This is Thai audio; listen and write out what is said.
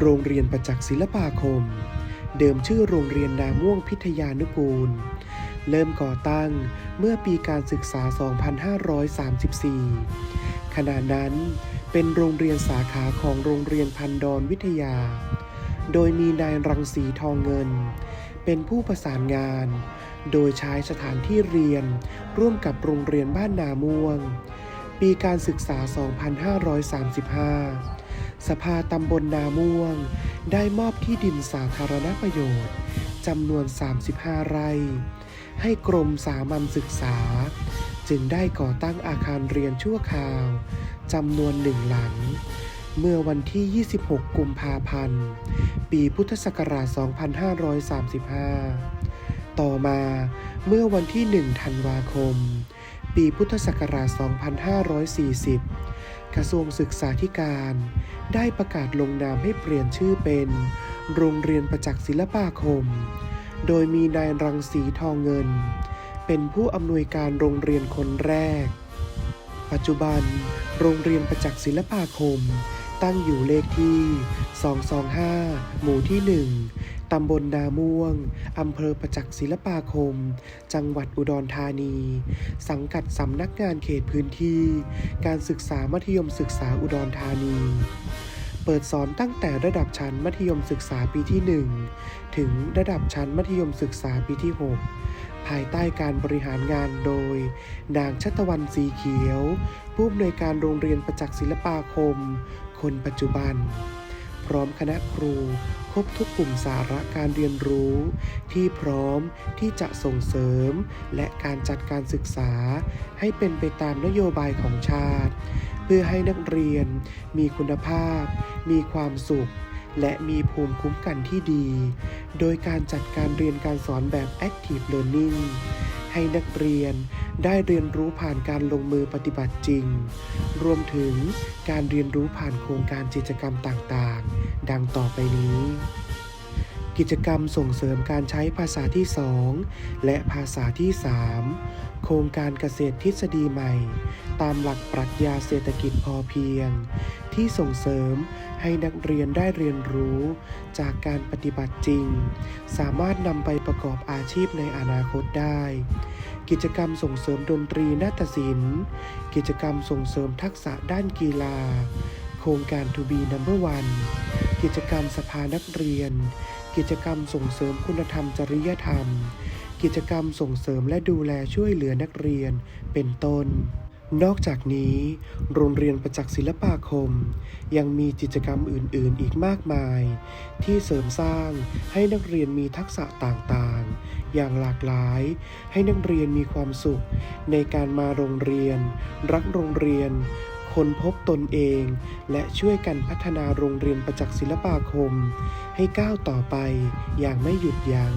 โรงเรียนประจักษ์ศิลปาคม เดิมชื่อโรงเรียนนาม่วงพิทยานุกูล เริ่มก่อตั้งเมื่อปีการศึกษา 2534 ขณะนั้นเป็นโรงเรียนสาขาของโรงเรียนพันดอนวิทยา โดยมีนายรังสีทองเงิน เป็นผู้ประสานงาน โดยใช้สถานที่เรียนร่วมกับโรงเรียนบ้านนาม่วง ปีการศึกษา 2535 สภาตำบลนาม่วง ได้มอบที่ดินสาธารณประโยชน์จำนวน 35 ไร่ ให้กรมสามัญศึกษา จึงได้ก่อตั้งอาคารเรียนชั่วคราวจำนวนหนึ่งหลัง เมื่อวันที่ 26 กุมภาพันธ์ ปีพุทธศักราช 2535 ต่อมาเมื่อวันที่ 1 ธันวาคม ปีพุทธศักราช 2540 กระทรวงศึกษาธิการ ได้ประกาศลงนามให้เปลี่ยนชื่อเป็น โรงเรียนประจักษ์ศิลปาคม โดยมีนายรังสีทองเงิน เป็นผู้อำนวยการโรงเรียนคนแรก ปัจจุบัน โรงเรียนประจักษ์ศิลปาคม ตั้งอยู่เลขที่ 225 หมู่ที่ 1 ตำบลนาม่วง อำเภอประจักษ์ศิลปาคม จังหวัดอุดรธานี สังกัดสำนักงานเขตพื้นที่ การศึกษามัธยมศึกษาอุดรธานี เปิดสอนตั้งแต่ระดับชั้นมัธยมศึกษาปีที่ 1 ถึงระดับชั้นมัธยมศึกษาปีที่ 6 ภายใต้การบริหารงานโดย นางชัตวันสีเขียว ผู้อำนวยการโรงเรียนประจักษ์ศิลปาคม คนปัจจุบัน ร้อมคณะครู ครบทุกกลุ่มสาระการเรียนรู้ ที่พร้อมที่จะส่งเสริม และการจัดการศึกษา ให้เป็นไปตามนโยบายของชาติ เพื่อให้นักเรียน มีคุณภาพ มีความสุข และมีภูมิคุ้มกันที่ดี โดยการจัดการเรียนการสอนแบบ Active Learning ให้นักเรียน ได้เรียนรู้ผ่านการลงมือปฏิบัติจริง รวมถึงการเรียนรู้ผ่านโครงการกิจกรรมต่างๆ ดังต่อไปนี้ กิจกรรมส่งเสริมการใช้ภาษาที่ 2 และภาษาที่ 3 โครงการเกษตรทฤษฎีใหม่ ตามหลักปรัชญาเศรษฐกิจพอเพียง ที่ส่งเสริมให้นักเรียนได้เรียนรู้จากการปฏิบัติจริง สามารถนำไปประกอบอาชีพในอนาคตได้ กิจกรรมส่งเสริมดนตรีนาฏศิลป์ กิจกรรมส่งเสริมทักษะด้านกีฬา โครงการ To be number one กิจกรรมสภานักเรียน กิจกรรมส่งเสริมคุณธรรมจริยธรรม กิจกรรมส่งเสริมและดูแลช่วยเหลือนักเรียน เป็นต้นนอกจากนี้ โรงเรียนประจักษ์ศิลปาคม ยังมีกิจกรรมอื่น ๆ อีกมากมาย ที่เสริมสร้างให้นักเรียนมีทักษะต่างๆ อย่างหลากหลาย ให้นักเรียนมีความสุข ในการมาโรงเรียน รักโรงเรียน คนพบตนเอง และช่วยกันพัฒนาโรงเรียนประจักษ์ศิลปาคม ให้ก้าวต่อไปอย่างไม่หยุดยัง้ง